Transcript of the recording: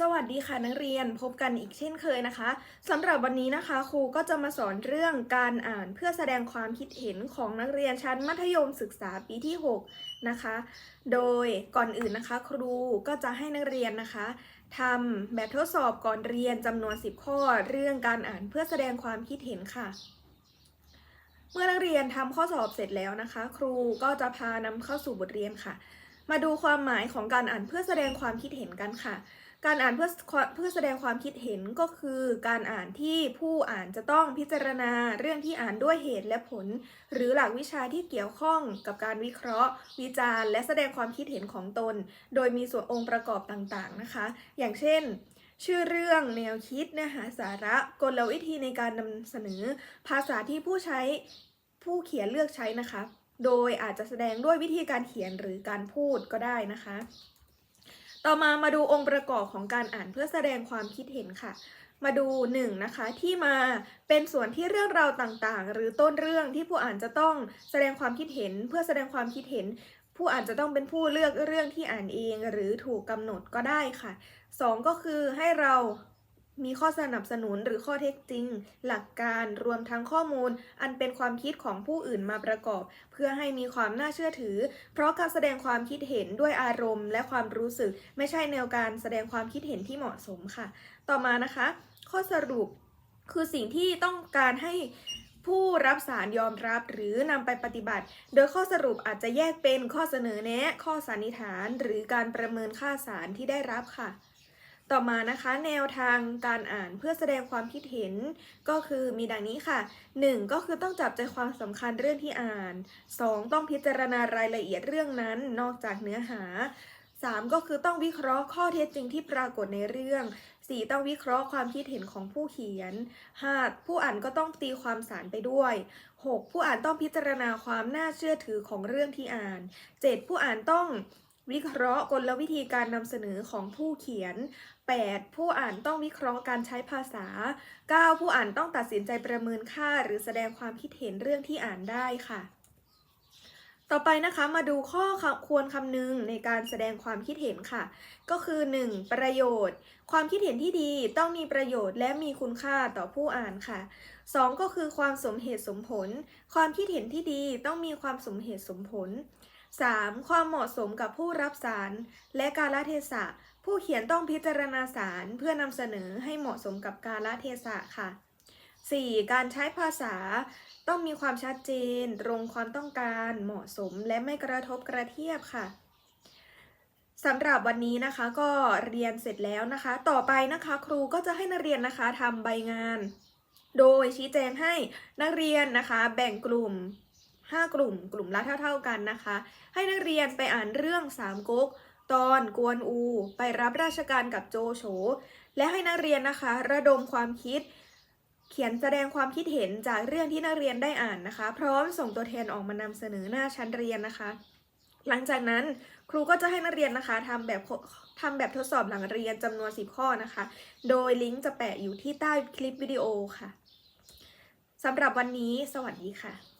สวัสดีค่ะนักเรียนพบกันอีกเช่นเคยนะคะสำหรับวันนี้นะคะครูก็จะมาสอนเรื่องการอ่านเพื่อแสดงความคิดเห็นของนักเรียนชั้นมัธยมศึกษาปีที่ 6 นะคะ โดยก่อนอื่นนะคะ ครูก็จะให้นักเรียนนะคะทำแบบทดสอบก่อนเรียนจำนวน 10 ข้อ เรื่องการอ่านเพื่อแสดงความคิดเห็นค่ะ เมื่อนักเรียนทำข้อสอบเสร็จแล้วนะคะ ครูก็จะพานำเข้าสู่บทเรียนค่ะ มาดูความหมายของการอ่านเพื่อแสดงความคิดเห็นกันค่ะ การอ่านเพื่อเพื่อแสดงความคิดเห็นก็คือการอ่านที่ผู้อ่านจะต้องพิจารณาเรื่องที่อ่านด้วยเหตุและผล หรือหลักวิชาที่เกี่ยวข้องกับการวิเคราะห์ วิจารณ์ และแสดงความคิดเห็นของตน โดยมีส่วนองค์ประกอบต่างๆนะคะ อย่างเช่น ชื่อเรื่องแนวคิดเนื้อหาสาระกลวิธีในการนำเสนอ ภาษาที่ผู้ใช้ผู้เขียนเลือกใช้นะคะ โดยอาจจะแสดงด้วยวิธีการเขียนหรือการพูดก็ได้นะคะ ต่อมามาดูองค์ประกอบของการอ่านเพื่อแสดงความคิดเห็นค่ะ มาดู1นงนะคะที่มาเป็นส่วนที่เรื่องราวต่างๆ หรือต้นเรื่องที่ผู้อ่านจะต้องแสดงความคิดเห็น เพื่อแสดงความคิดเห็น ผู้อ่านจะต้องเป็นผู้เลือกเรื่องที่อ่านเอง หรือถูกกำหนดก็ได้ค่ะ 2 ก็คือให้เรา มีข้อสนับสนุนหรือข้อเท็จจริง หลักการรวมทั้งข้อมูล อันเป็นความคิดของผู้อื่นมาประกอบ เพื่อให้มีความน่าเชื่อถือ เพราะการแสดงความคิดเห็นด้วยอารมณ์ และความรู้สึก ไม่ใช่แนวการแสดงความคิดเห็นที่เหมาะสมค่ะ ต่อมานะคะ ข้อสรุปคือสิ่งที่ต้องการให้ผู้รับสารยอมรับหรือนำไปปฏิบัติ โดยข้อสรุปอาจจะแยกเป็นข้อเสนอแนะ ข้อสันนิษฐาน หรือการประเมินค่าสารที่ได้รับค่ะ ต่อมานะคะแนวทางการอ่านเพื่อแสดงความคิดเห็นก็คือมีดังนี้ค่ะ 1. ก็คือต้องจับใจความสำคัญเรื่องที่อ่าน 2. ต้องพิจารณารายละเอียดเรื่องนั้นนอกจากเนื้อหา 3. ก็คือต้องวิเคราะห์ข้อเท็จจริงที่ปรากฏในเรื่อง 4. ต้องวิเคราะห์ความคิดเห็นของผู้เขียน 5. ผู้อ่านก็ต้องตีความสารไปด้วย 6. ผู้อ่านต้องพิจารณาความน่าเชื่อถือของเรื่องที่อ่าน 7. ผู้อ่านต้อง วิเคราะห์กลวิธีการนำเสนอของผู้เขียน 8. ผู้อ่านต้องวิเคราะห์การใช้ภาษา 9. ผู้อ่านต้องตัดสินใจประเมินค่า หรือแสดงความคิดเห็นเรื่องที่อ่านได้ค่ะ ต่อไปนะคะมาดูข้อควรคำนึงในการแสดงความคิดเห็นค่ะ ก็คือ 1. ประโยชน์ ความคิดเห็นที่ดีต้องมีประโยชน์และมีคุณค่าต่อผู้อ่านค่ะ 2. ก็คือความสมเหตุสมผล ความคิดเห็นที่ดีต้องมีความสมเหตุสมผล 3. ความเหมาะสมกับผู้รับสาร และกาลเทศะ ผู้เขียนต้องพิจารณาสารเพื่อนำเสนอให้เหมาะสมกับกาลเทศะค่ะ 4. การใช้ภาษาต้องมีความชัดเจน ตรงความต้องการเหมาะสมและไม่กระทบกระเทียบค่ะสำหรับวันนี้นะคะก็เรียนเสร็จแล้วนะคะ ต่อไปนะคะครูก็จะให้นักเรียนนะคะทำใบงาน โดยชี้แจงให้นักเรียนนะคะ แบ่งกลุ่ม 5 กลุ่ม กลุ่มละเท่าๆกันนะคะ ให้นักเรียนไปอ่านเรื่องสามก๊กตอนกวนอู ไปรับราชการกับโจโฉ และให้นักเรียนนะคะ ระดมความคิด เขียนแสดงความคิดเห็นจากเรื่องที่นักเรียนได้อ่านนะคะ พร้อมส่งตัวแทนออกมานำเสนอหน้าชั้นเรียนนะคะ หลังจากนั้นครูก็จะให้นักเรียนนะคะทำแบบทำแบบทดสอบหลังเรียนจำนวน 10 ข้อนะคะ โดยลิงก์จะแปะอยู่ที่ใต้คลิปวิดีโอค่ะสำหรับวันนี้ สวัสดีค่ะ